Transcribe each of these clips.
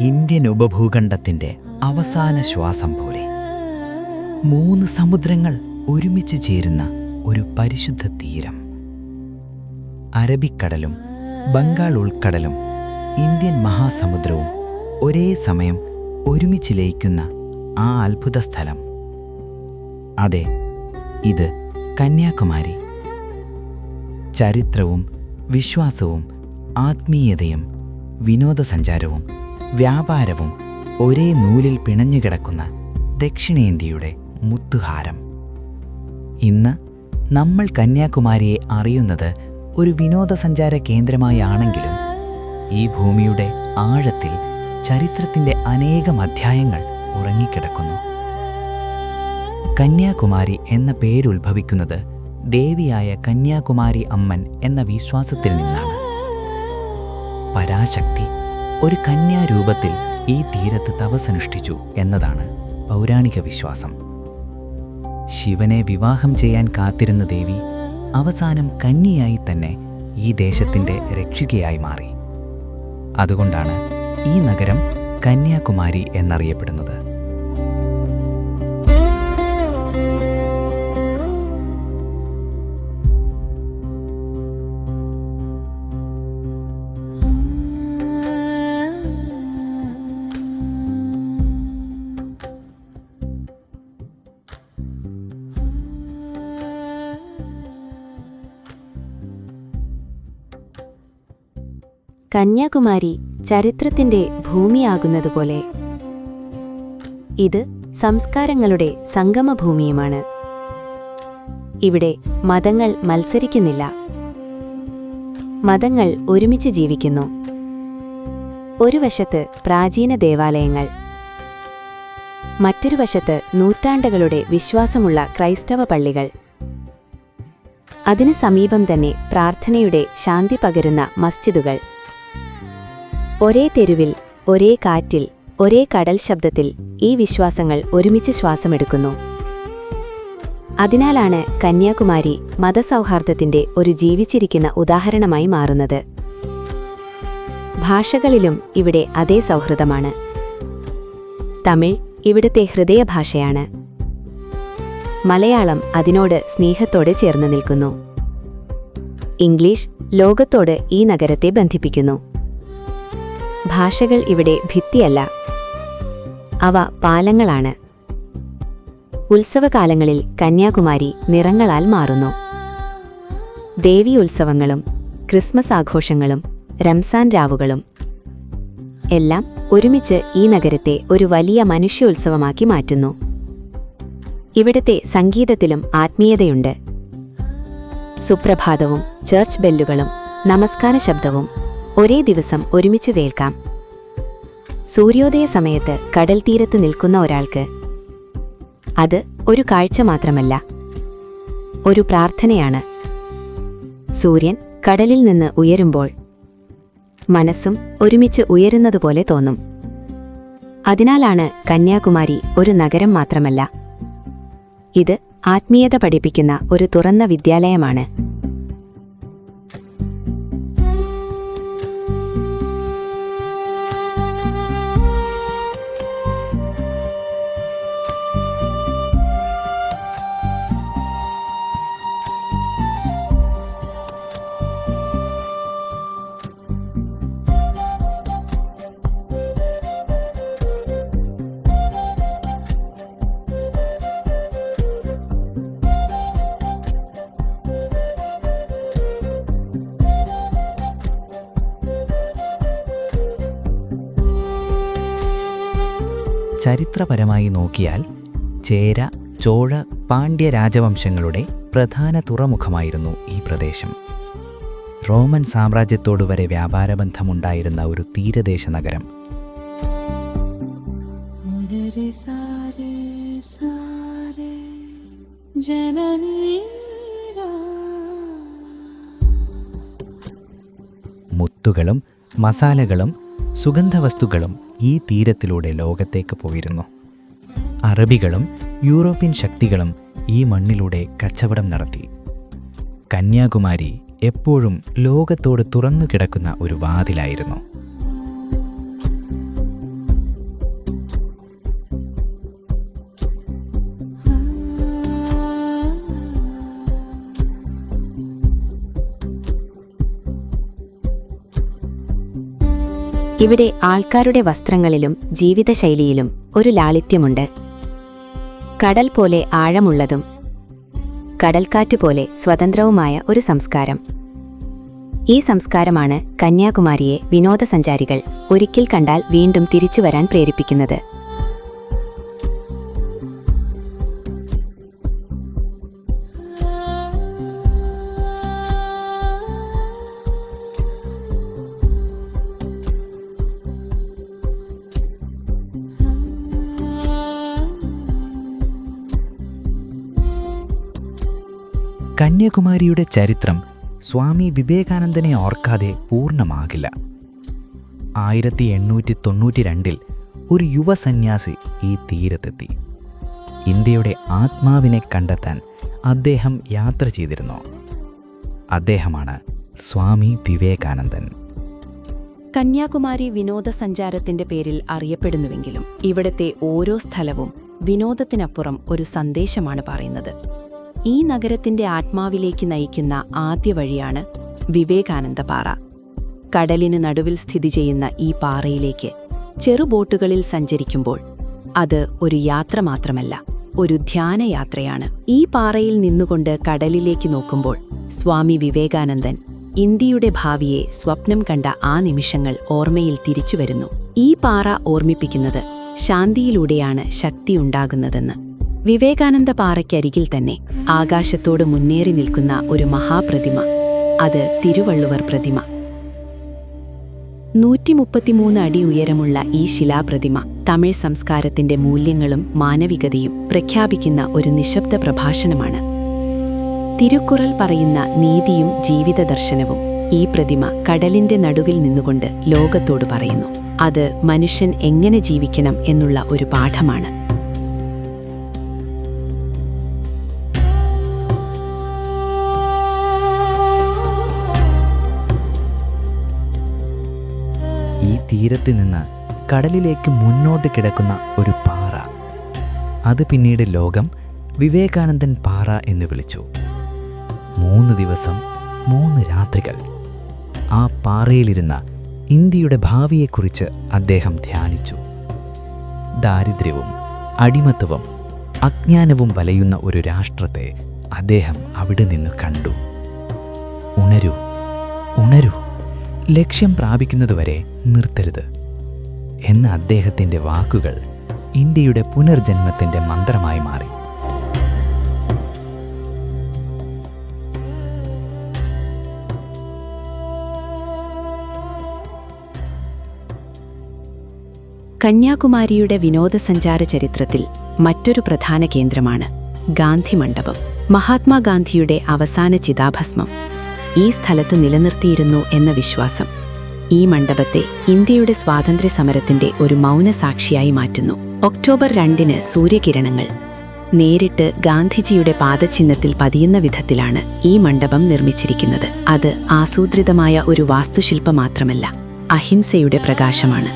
Indian ഉപഭൂഖണ്ഡത്തിന്റെ അവസാന ശ്വാസം പോലെ. മൂന്ന് സമുദ്രങ്ങൾ ഒരുമിച്ച് ചേരുന്ന ഒരു പരിശുദ്ധ തീരം. അറബിക്കടലും ബംഗാൾ ഉൾക്കടലും ഇന്ത്യൻ മഹാസമുദ്രവും ഒരേ സമയം ഒരുമിച്ച് ലയിക്കുന്ന ആ അത്ഭുത സ്ഥലം. അതെ ഇത് കന്യാകുമാരി. ചരിത്രവും വിശ്വാസവും ആത്മീയതയും വിനോദസഞ്ചാരവും വ്യാപാരവും ഒരേ നൂലിൽ പിണഞ്ഞുകിടക്കുന്ന ദക്ഷിണേന്ത്യയുടെ മുത്തുഹാരം. ഇന്ന് നമ്മൾ കന്യാകുമാരിയെ അറിയുന്നത് ഒരു വിനോദസഞ്ചാര കേന്ദ്രമായാണെങ്കിലും ഈ ഭൂമിയുടെ ആഴത്തിൽ ചരിത്രത്തിന്റെ അനേകം അധ്യായങ്ങൾ ഉറങ്ങിക്കിടക്കുന്നു. കന്യാകുമാരി എന്ന പേരുത്ഭവിക്കുന്നത് ദേവിയായ കന്യാകുമാരി അമ്മൻ എന്ന വിശ്വാസത്തിൽ നിന്നാണ്. പരാശക്തി ഒരു കന്യാരൂപത്തിൽ ഈ തീരത്ത് തപസനുഷ്ഠിച്ചു എന്നതാണ് പൗരാണിക വിശ്വാസം. ശിവനെ വിവാഹം ചെയ്യാൻ കാത്തിരുന്ന ദേവി അവസാനം കന്യയായി തന്നെ ഈ ദേശത്തിന്റെ രക്ഷികയായി മാറി. അതുകൊണ്ടാണ് ഈ നഗരം കന്യാകുമാരി എന്നറിയപ്പെടുന്നത്. കന്യാകുമാരി ചരിത്രത്തിന്റെ ഭൂമിയാകുന്നതുപോലെ. ഇത് സംസ്കാരങ്ങളുടെ സംഗമഭൂമിയുമാണ്. ഇവിടെ മതങ്ങൾ മത്സരിക്കുന്നില്ല. മതങ്ങൾ ഒരുമിച്ച് ജീവിക്കുന്നു. ഒരു വശത്ത് പ്രാചീന ദേവാലയങ്ങൾ മറ്റൊരു വശത്ത് നൂറ്റാണ്ടുകളുടെ വിശ്വാസമുള്ള ക്രൈസ്തവ പള്ളികൾ. അതിനു സമീപം തന്നെ പ്രാർത്ഥനയുടെ ശാന്തി പകരുന്ന മസ്ജിദുകൾ. ഒരേ തെരുവിൽ ഒരേ കാറ്റിൽ ഒരേ കടൽ ശബ്ദത്തിൽ ഈ വിശ്വാസങ്ങൾ ഒരുമിച്ച് ശ്വാസമെടുക്കുന്നു. അതിനാലാണ് കന്യാകുമാരി മതസൗഹാർദ്ദത്തിന്റെ ഒരു ജീവിച്ചിരിക്കുന്ന ഉദാഹരണമായി മാറുന്നത്. ഭാഷകളിലും ഇവിടെ അതേ സൗഹൃദമാണ്. തമിഴ് ഇവിടുത്തെ ഹൃദയഭാഷയാണ്. മലയാളം അതിനോട് സ്നേഹത്തോടെ ചേർന്ന് നിൽക്കുന്നു. ഇംഗ്ലീഷ് ലോകത്തോട് ഈ നഗരത്തെ ബന്ധിപ്പിക്കുന്നു. ഭാഷകൾ ഇവിടെ ഭിത്തിയല്ല. അവ പാലങ്ങളാണ്. ഉത്സവകാലങ്ങളിൽ കന്യാകുമാരി നിറങ്ങളാൽ മാറുന്നു. ദേവി ഉത്സവങ്ങളും ക്രിസ്മസ് ആഘോഷങ്ങളും റംസാൻ രാവുകളും എല്ലാം ഒരുമിച്ച് ഈ നഗരത്തെ ഒരു വലിയ മനുഷ്യോത്സവമാക്കി മാറ്റുന്നു. ഇവിടത്തെ സംഗീതത്തിലും ആത്മീയതയുണ്ട്. സുപ്രഭാതവും ചർച്ച് ബെല്ലുകളും നമസ്കാര ശബ്ദവും ഒരേ ദിവസം ഒരുമിച്ച് വേൽക്കാം. സൂര്യോദയ സമയത്ത് കടൽ തീരത്ത് നിൽക്കുന്ന ഒരാൾക്ക് അത് ഒരു കാഴ്ച മാത്രമല്ല ഒരു പ്രാർത്ഥനയാണ്. സൂര്യൻ കടലിൽ നിന്ന് ഉയരുമ്പോൾ മനസ്സും ഒരുമിച്ച് ഉയരുന്നതുപോലെ തോന്നും. അതിനാലാണ് കന്യാകുമാരി ഒരു നഗരം മാത്രമല്ല ഇത് ആത്മീയത പഠിപ്പിക്കുന്ന ഒരു തുറന്ന വിദ്യാലയമാണ്. ചരിത്രപരമായി നോക്കിയാൽ ചേര ചോഴ പാണ്ഡ്യ രാജവംശങ്ങളുടെ പ്രധാന തുറമുഖമായിരുന്നു ഈ പ്രദേശം. റോമൻ സാമ്രാജ്യത്തോടു വരെ വ്യാപാര ബന്ധമുണ്ടായിരുന്ന ഒരു തീരദേശ നഗരം. മുത്തുകളും മസാലകളും സുഗന്ധവസ്തുക്കളും ഈ തീരത്തിലൂടെ ലോകത്തേക്ക് പോയിരുന്നു. അറബികളും യൂറോപ്യൻ ശക്തികളും ഈ മണ്ണിലൂടെ കച്ചവടം നടത്തി. കന്യാകുമാരി എപ്പോഴും ലോകത്തോട് തുറന്നു കിടക്കുന്ന ഒരു വാതിലായിരുന്നു. ഇവിടെ ആൾക്കാരുടെ വസ്ത്രങ്ങളിലും ജീവിതശൈലിയിലും ഒരു ലാളിത്യമുണ്ട്. കടൽ പോലെ ആഴമുള്ളതും കടൽക്കാറ്റ് പോലെ സ്വതന്ത്രവുമായ ഒരു സംസ്കാരം. ഈ സംസ്കാരമാണ് കന്യാകുമാരിയെ വിനോദസഞ്ചാരികൾ ഒരിക്കൽ കണ്ടാൽ വീണ്ടും തിരിച്ചു വരാൻ പ്രേരിപ്പിക്കുന്നത്. കന്യാകുമാരിയുടെ ചരിത്രം സ്വാമി വിവേകാനന്ദനെ ഓർക്കാതെ പൂർണമാകില്ല. ആയിരത്തി എണ്ണൂറ്റി തൊണ്ണൂറ്റി രണ്ടിൽ ഒരു യുവ സന്യാസി ഈ തീരത്തെത്തി. ഇന്ത്യയുടെ ആത്മാവിനെ കണ്ടെത്താൻ അദ്ദേഹം യാത്ര ചെയ്തിരുന്നു. അദ്ദേഹമാണ് സ്വാമി വിവേകാനന്ദൻ. കന്യാകുമാരി വിനോദസഞ്ചാരത്തിന്റെ പേരിൽ അറിയപ്പെടുന്നുവെങ്കിലും ഇവിടുത്തെ ഓരോ സ്ഥലവും വിനോദത്തിനപ്പുറം ഒരു സന്ദേശമാണ് പറയുന്നത്. ഈ നഗരത്തിന്റെ ആത്മാവിലേക്ക് നയിക്കുന്ന ആദ്യ വഴിയാണ് വിവേകാനന്ദ പാറ കടലിന് നടുവിൽ സ്ഥിതി ചെയ്യുന്ന ഈ പാറയിലേക്ക് ചെറുബോട്ടുകളിൽ സഞ്ചരിക്കുമ്പോൾ അത് ഒരു യാത്ര മാത്രമല്ല ഒരു ധ്യാനയാത്രയാണ് ഈ പാറയിൽ നിന്നുകൊണ്ട് കടലിലേക്ക് നോക്കുമ്പോൾ സ്വാമി വിവേകാനന്ദൻ ഇന്ത്യയുടെ ഭാവിയെ സ്വപ്നം കണ്ട ആ നിമിഷങ്ങൾ ഓർമ്മയിൽ തിരിച്ചുവരുന്നു ഈ പാറ ഓർമ്മിപ്പിക്കുന്നത് ശാന്തിയിലൂടെയാണ് ശക്തിയുണ്ടാകുന്നതെന്ന് വിവേകാനന്ദ പാറയ്ക്കരികിൽ തന്നെ ആകാശത്തോട് മുന്നേറി നിൽക്കുന്ന ഒരു മഹാപ്രതിമ. അത് തിരുവള്ളുവർ പ്രതിമ. നൂറ്റി മുപ്പത്തിമൂന്ന് അടി ഉയരമുള്ള ഈ ശിലാപ്രതിമ തമിഴ് സംസ്കാരത്തിന്റെ മൂല്യങ്ങളും മാനവികതയും പ്രഖ്യാപിക്കുന്ന ഒരു നിശബ്ദ പ്രഭാഷണമാണ്. തിരുക്കുറൽ പറയുന്ന നീതിയും ജീവിത ദർശനവും ഈ പ്രതിമ കടലിന്റെ നടുവിൽ നിന്നുകൊണ്ട് ലോകത്തോട് പറയുന്നു. അത് മനുഷ്യൻ എങ്ങനെ ജീവിക്കണം എന്നുള്ള ഒരു പാഠമാണ്. തീരത്ത് നിന്ന് കടലിലേക്ക് മുന്നോട്ട് കിടക്കുന്ന ഒരു പാറ. അത് പിന്നീട് ലോകം വിവേകാനന്ദൻ പാറ എന്ന് വിളിച്ചു. മൂന്ന് ദിവസം മൂന്ന് രാത്രികൾ. ആ പാറയിലിരുന്ന ഇന്ത്യയുടെ ഭാവിയെക്കുറിച്ച് അദ്ദേഹം ധ്യാനിച്ചു. ദാരിദ്ര്യവും അടിമത്തവും അജ്ഞാനവും വലയുന്ന ഒരു രാഷ്ട്രത്തെ അദ്ദേഹം അവിടെ നിന്ന് കണ്ടു. ഉണരൂ ഉണരൂ. ലക്ഷ്യം പ്രാപിക്കുന്നതുവരെ നിർത്തരുത്. എന്ന അദ്ദേഹത്തിന്റെ വാക്കുകൾ ഇന്ത്യയുടെ പുനർജന്മത്തിന്റെ മന്ത്രമായി മാറി. കന്യാകുമാരിയുടെ വിനോദസഞ്ചാര ചരിത്രത്തിൽ മറ്റൊരു പ്രധാന കേന്ദ്രമാണ് ഗാന്ധി മണ്ഡപം. മഹാത്മാഗാന്ധിയുടെ അവസാന ചിതാഭസ്മം. ഈ സ്ഥലത്ത് നിലനിർത്തിയിരുന്നു എന്ന വിശ്വാസം. ഈ മണ്ഡപത്തെ ഇന്ത്യയുടെ സ്വാതന്ത്ര്യ സമരത്തിന്റെ ഒരു മൗനസാക്ഷിയായി മാറ്റുന്നു. ഒക്ടോബർ രണ്ടിന് സൂര്യകിരണങ്ങൾ. നേരിട്ട് ഗാന്ധിജിയുടെ പാദചിഹ്നത്തിൽ പതിയുന്ന വിധത്തിലാണ് ഈ മണ്ഡപം നിർമ്മിച്ചിരിക്കുന്നത്. അത് ആസൂത്രിതമായ ഒരു വാസ്തുശില്പം മാത്രമല്ല അഹിംസയുടെ പ്രകാശമാണ്.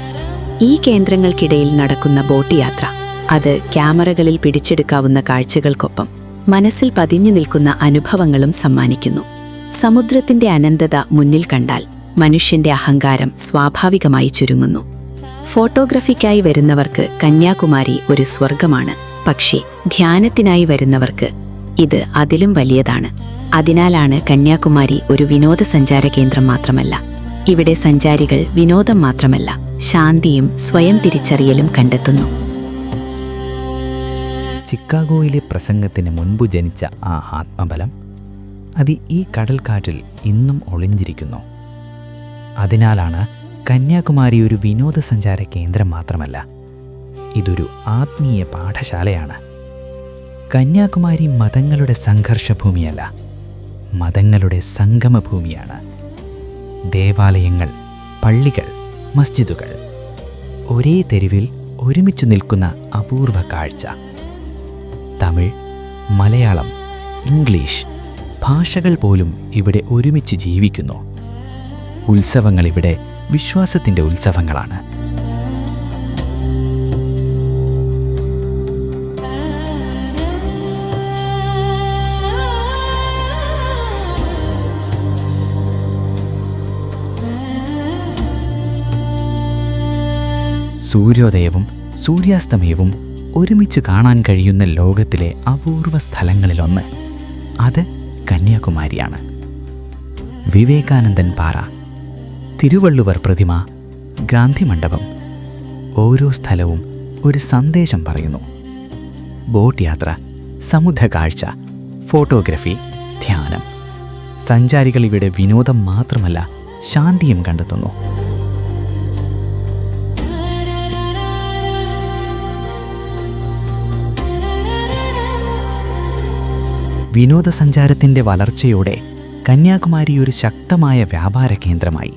ഈ കേന്ദ്രങ്ങൾക്കിടയിൽ നടക്കുന്ന ബോട്ട് യാത്ര അത് ക്യാമറകളിൽ പിടിച്ചെടുക്കാവുന്ന കാഴ്ചകൾക്കൊപ്പം മനസ്സിൽ പതിഞ്ഞു നിൽക്കുന്ന അനുഭവങ്ങളും സമ്മാനിക്കുന്നു. സമുദ്രത്തിന്റെ അനന്തത മുന്നിൽ കണ്ടാൽ മനുഷ്യന്റെ അഹങ്കാരം സ്വാഭാവികമായി ചുരുങ്ങുന്നു. ഫോട്ടോഗ്രഫിക്കായി വരുന്നവർക്ക് കന്യാകുമാരി ഒരു സ്വർഗമാണ് പക്ഷേ ധ്യാനത്തിനായി വരുന്നവർക്ക് ഇത് അതിലും വലിയതാണ്. അതിനാലാണ് കന്യാകുമാരി ഒരു വിനോദസഞ്ചാര കേന്ദ്രം മാത്രമല്ല. ഇവിടെ സഞ്ചാരികൾ വിനോദം മാത്രമല്ല ശാന്തിയും സ്വയം തിരിച്ചറിയലും കണ്ടെത്തുന്നു. ചിക്കാഗോയിലെ പ്രസംഗത്തിന് മുൻപ് ജനിച്ച ആ ആത്മബലം അത് ഈ കടൽക്കാറ്റിൽ ഇന്നും ഒളിഞ്ഞിരിക്കുന്നു. അതിനാലാണ് കന്യാകുമാരി ഒരു വിനോദസഞ്ചാര കേന്ദ്രം മാത്രമല്ല ഇതൊരു ആത്മീയ പാഠശാലയാണ്. കന്യാകുമാരി മതങ്ങളുടെ സംഘർഷഭൂമിയല്ല മതങ്ങളുടെ സംഗമഭൂമിയാണ്. ദേവാലയങ്ങൾ പള്ളികൾ മസ്ജിദുകൾ ഒരേ തെരുവിൽ ഒരുമിച്ച് നിൽക്കുന്ന അപൂർവ കാഴ്ച. തമിഴ് മലയാളം ഇംഗ്ലീഷ് ഭാഷകൾ പോലും ഇവിടെ ഒരുമിച്ച് ജീവിക്കുന്നു. ഉത്സവങ്ങൾ ഇവിടെ വിശ്വാസത്തിന്റെ ഉത്സവങ്ങളാണ്. സൂര്യോദയവും സൂര്യാസ്തമയവും ഒരുമിച്ച് കാണാൻ കഴിയുന്ന ലോകത്തിലെ അപൂർവ സ്ഥലങ്ങളിലൊന്ന്. അത് കന്യാകുമാരിയാണ്. വിവേകാനന്ദൻ പാറ തിരുവള്ളുവർ പ്രതിമ ഗാന്ധി മണ്ഡപം ഓരോ സ്ഥലവും ഒരു സന്ദേശം പറയുന്നു. ബോട്ട് യാത്ര സമുദ്ര കാഴ്ച ഫോട്ടോഗ്രഫി ധ്യാനം. സഞ്ചാരികൾ ഇവിടെ വിനോദം മാത്രമല്ല ശാന്തിയും കണ്ടെത്തുന്നു. വിനോദസഞ്ചാരത്തിന്റെ വളർച്ചയോടെ കന്യാകുമാരി ഒരു ശക്തമായ വ്യാപാര കേന്ദ്രമായി.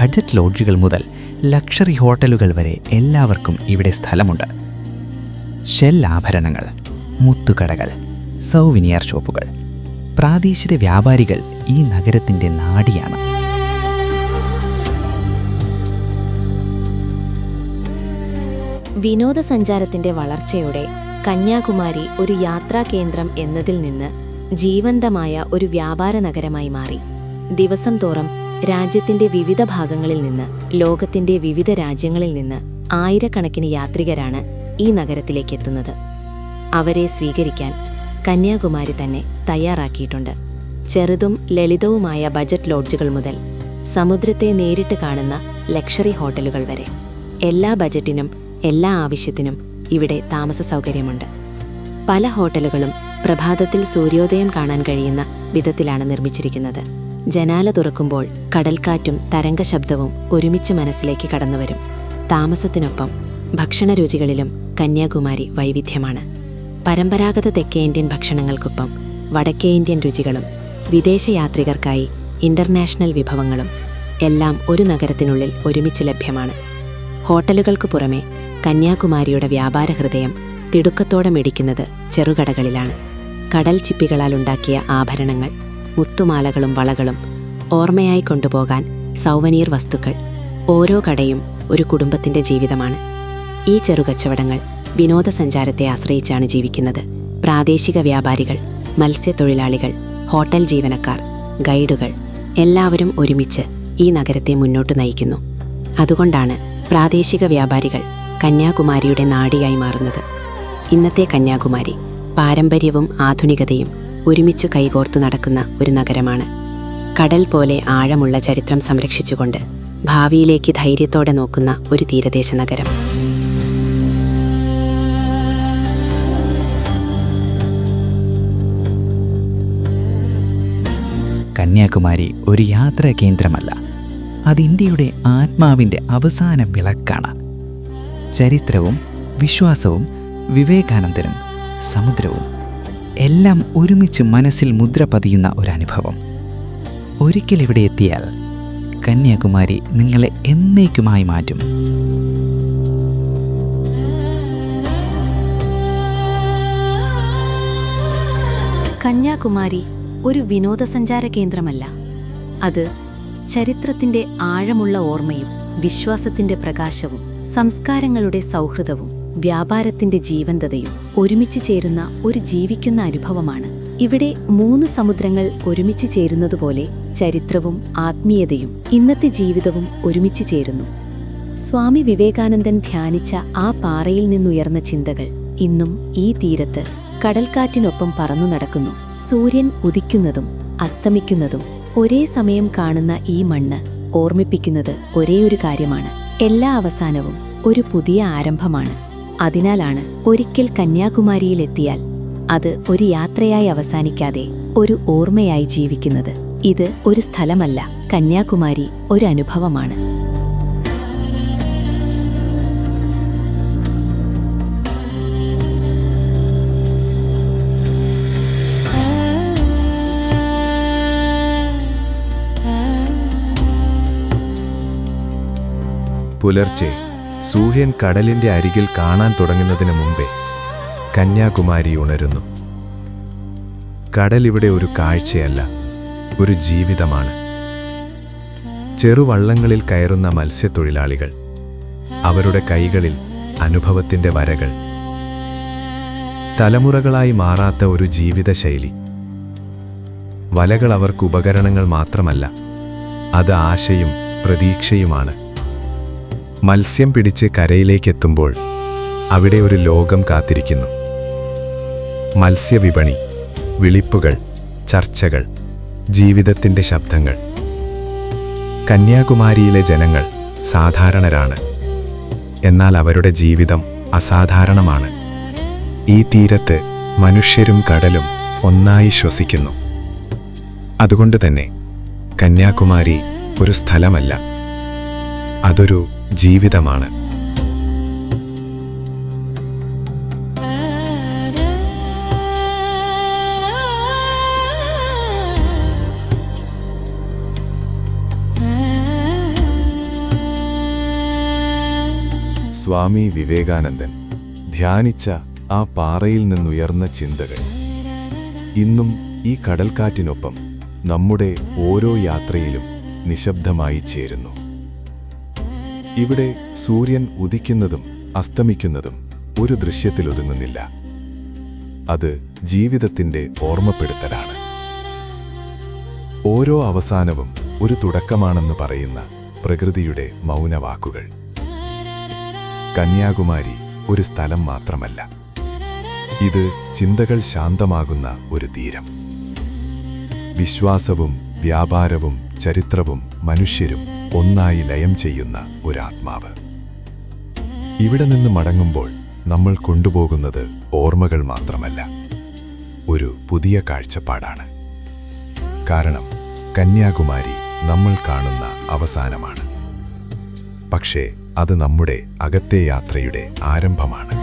ബഡ്ജറ്റ് ലോഡ്ജുകൾ മുതൽ ലക്ഷറി ഹോട്ടലുകൾ വരെ എല്ലാവർക്കും ഇവിടെ സ്ഥലമുണ്ട്. ഷെൽ ആഭരണങ്ങൾ മുത്തുകടകൾ സൗവിനിയർ ഷോപ്പുകൾ പ്രാദേശിക വ്യാപാരികൾ ഈ നഗരത്തിന്റെ നാടിയാണ്. വിനോദസഞ്ചാരത്തിന്റെ വളർച്ചയോടെ കന്യാകുമാരി ഒരു യാത്രാ കേന്ദ്രം എന്നതിൽ നിന്ന് ജീവന്തമായ ഒരു വ്യാപാര നഗരമായി മാറി. ദിവസം തോറും രാജ്യത്തിന്റെ വിവിധ ഭാഗങ്ങളിൽ നിന്ന് ലോകത്തിന്റെ വിവിധ രാജ്യങ്ങളിൽ നിന്ന് ആയിരക്കണക്കിന് യാത്രികരാണ് ഈ നഗരത്തിലേക്ക് എത്തുന്നത്. അവരെ സ്വീകരിക്കാൻ കന്യാകുമാരി തന്നെ തയ്യാറാക്കിയിട്ടുണ്ട്. ചെറുതും ലളിതവുമായ ബജറ്റ് ലോഡ്ജുകൾ മുതൽ സമുദ്രത്തെ നേരിട്ട് കാണുന്ന ലക്ഷറി ഹോട്ടലുകൾ വരെ. എല്ലാ ബജറ്റിനും എല്ലാ ആവശ്യത്തിനും ഇവിടെ താമസ സൗകര്യമുണ്ട്. പല ഹോട്ടലുകളും പ്രഭാതത്തിൽ സൂര്യോദയം കാണാൻ കഴിയുന്ന വിധത്തിലാണ് നിർമ്മിച്ചിരിക്കുന്നത്. ജനാല തുറക്കുമ്പോൾ കടൽക്കാറ്റും തരംഗ ശബ്ദവും ഒരുമിച്ച് മനസ്സിലേക്ക് കടന്നുവരും. താമസത്തിനൊപ്പം ഭക്ഷണരുചികളിലും കന്യാകുമാരി വൈവിധ്യമാണ്. പരമ്പരാഗത തെക്കേ ഇന്ത്യൻ ഭക്ഷണങ്ങൾക്കൊപ്പം വടക്കേ ഇന്ത്യൻ രുചികളും വിദേശ യാത്രികർക്കായി ഇന്റർനാഷണൽ വിഭവങ്ങളും എല്ലാം ഒരു നഗരത്തിനുള്ളിൽ ഒരുമിച്ച് ലഭ്യമാണ്. ഹോട്ടലുകൾക്ക് പുറമെ കന്യാകുമാരിയുടെ വ്യാപാര ഹൃദയം തിടുക്കത്തോടെ മിടിക്കുന്നത് ചെറുകടകളിലാണ്. കടൽ ചിപ്പികളാൽ ഉണ്ടാക്കിയ ആഭരണങ്ങൾ മുത്തുമാലകളും വളകളും ഓർമ്മയായി കൊണ്ടുപോകാൻ സൗവനീർ വസ്തുക്കൾ ഓരോ കടയും ഒരു കുടുംബത്തിന്റെ ജീവിതമാണ്. ഈ ചെറുകച്ചവടങ്ങൾ വിനോദസഞ്ചാരത്തെ ആശ്രയിച്ചാണ് ജീവിക്കുന്നത്. പ്രാദേശിക വ്യാപാരികൾ മത്സ്യത്തൊഴിലാളികൾ ഹോട്ടൽ ജീവനക്കാർ ഗൈഡുകൾ എല്ലാവരും ഒരുമിച്ച് ഈ നഗരത്തെ മുന്നോട്ട് നയിക്കുന്നു. അതുകൊണ്ടാണ് പ്രാദേശിക വ്യാപാരികൾ കന്യാകുമാരിയുടെ നാടിയായി മാറുന്നത്. ഇന്നത്തെ കന്യാകുമാരി പാരമ്പര്യവും ആധുനികതയും ഒരുമിച്ച് കൈകോർത്തു നടക്കുന്ന ഒരു നഗരമാണ്. കടൽ പോലെ ആഴമുള്ള ചരിത്രം സംരക്ഷിച്ചുകൊണ്ട് ഭാവിയിലേക്ക് ധൈര്യത്തോടെ നോക്കുന്ന ഒരു തീരദേശ നഗരം. കന്യാകുമാരി ഒരു യാത്രാ കേന്ദ്രമല്ല അത് ഇന്ത്യയുടെ ആത്മാവിന്റെ അവസാന വിളക്കാണ്. ചരിത്രവും വിശ്വാസവും വിവേകാനന്ദനും സമുദ്രവും എല്ലാം ഒരുമിച്ച് മനസ്സിൽ മുദ്ര പതിയുന്ന ഒരനുഭവം. ഒരിക്കൽ ഇവിടെ എത്തിയാൽ കന്യാകുമാരി നിങ്ങളെ എന്നേക്കുമായി മാറ്റും. കന്യാകുമാരി ഒരു വിനോദസഞ്ചാര കേന്ദ്രമല്ല. അത് ചരിത്രത്തിന്റെ ആഴമുള്ള ഓർമ്മയും വിശ്വാസത്തിന്റെ പ്രകാശവും സംസ്കാരങ്ങളുടെ സൗഹൃദവും വ്യാപാരത്തിന്റെ ജീവന്തതയും ഒരുമിച്ച് ചേരുന്ന ഒരു ജീവിക്കുന്ന അനുഭവമാണ്. ഇവിടെ മൂന്ന് സമുദ്രങ്ങൾ ഒരുമിച്ച് ചേരുന്നതുപോലെ ചരിത്രവും ആത്മീയതയും ഇന്നത്തെ ജീവിതവും ഒരുമിച്ച് ചേരുന്നു. സ്വാമി വിവേകാനന്ദൻ ധ്യാനിച്ച ആ പാറയിൽ നിന്നുയർന്ന ചിന്തകൾ ഇന്നും ഈ തീരത്ത് കടൽക്കാറ്റിനൊപ്പം പറന്നു നടക്കുന്നു. സൂര്യൻ ഉദിക്കുന്നതും അസ്തമിക്കുന്നതും ഒരേ സമയം കാണുന്ന ഈ മണ്ണ് ഓർമ്മിപ്പിക്കുന്നത് ഒരേയൊരു കാര്യമാണ്. എല്ലാ അവസാനവും ഒരു പുതിയ ആരംഭമാണ്. അതിനാലാണ് ഒരിക്കൽ കന്യാകുമാരിയിലെത്തിയാൽ അത് ഒരു യാത്രയായി അവസാനിക്കാതെ ഒരു ഓർമ്മയായി ജീവിക്കുന്നത്. ഇത് ഒരു സ്ഥലമല്ല കന്യാകുമാരി ഒരു അനുഭവമാണ്. പുലർച്ചെ സൂര്യൻ കടലിന്റെ അരികിൽ കാണാൻ തുടങ്ങുന്നതിന് മുമ്പേ കന്യാകുമാരി ഉണരുന്നു. കടലിവിടെ ഒരു കാഴ്ചയല്ല ഒരു ജീവിതമാണ്. ചെറുവള്ളങ്ങളിൽ കയറുന്ന മത്സ്യത്തൊഴിലാളികൾ അവരുടെ കൈകളിൽ അനുഭവത്തിന്റെ വരകൾ. തലമുറകളായി മാറാത്ത ഒരു ജീവിതശൈലി. വലകൾ അവർക്ക് ഉപകരണങ്ങൾ മാത്രമല്ല അത് ആശയും പ്രതീക്ഷയുമാണ്. മത്സ്യം പിടിച്ച് കരയിലേക്കെത്തുമ്പോൾ അവിടെ ഒരു ലോകം കാത്തിരിക്കുന്നു. മത്സ്യവിപണി വിളിപ്പുകൾ ചർച്ചകൾ ജീവിതത്തിന്റെ ശബ്ദങ്ങൾ. കന്യാകുമാരിയിലെ ജനങ്ങൾ സാധാരണരാണ്. എന്നാൽ അവരുടെ ജീവിതം അസാധാരണമാണ്. ഈ തീരത്ത് മനുഷ്യരും കടലും ഒന്നായി ശ്വസിക്കുന്നു. അതുകൊണ്ട് തന്നെ കന്യാകുമാരി ഒരു സ്ഥലമല്ല അതൊരു ജീവിതമാണ്. സ്വാമി വിവേകാനന്ദൻ ധ്യാനിച്ച ആ പാറയിൽ നിന്നുയർന്ന ചിന്തകൾ. ഇന്നും ഈ കടൽക്കാറ്റിനൊപ്പം നമ്മുടെ ഓരോ യാത്രയിലും നിശബ്ദമായി ചേരുന്നു. ഇവിടെ സൂര്യൻ ഉദിക്കുന്നതും അസ്തമിക്കുന്നതും ഒരു ദൃശ്യത്തിലൊതുങ്ങുന്നില്ല അത് ജീവിതത്തിന്റെ ഓർമ്മപ്പെടുത്തലാണ്. ഓരോ അവസാനവും ഒരു തുടക്കമാണെന്ന് പറയുന്ന പ്രകൃതിയുടെ മൗനവാക്കുകൾ. കന്യാകുമാരി ഒരു സ്ഥലം മാത്രമല്ല. ഇത് ചിന്തകൾ ശാന്തമാകുന്ന ഒരു തീരം. വിശ്വാസവും വ്യാപാരവും ചരിത്രവും മനുഷ്യരും ഒന്നായി ലയം ചെയ്യുന്ന ഒരാത്മാവ്. ഇവിടെ നിന്ന് മടങ്ങുമ്പോൾ നമ്മൾ കൊണ്ടുപോകുന്നത് ഓർമ്മകൾ മാത്രമല്ല. ഒരു പുതിയ കാഴ്ചപ്പാടാണ്. കാരണം കന്യാകുമാരി നമ്മൾ കാണുന്ന അവസാനമാണ്. പക്ഷേ അത് നമ്മുടെ അകത്തെ യാത്രയുടെ ആരംഭമാണ്.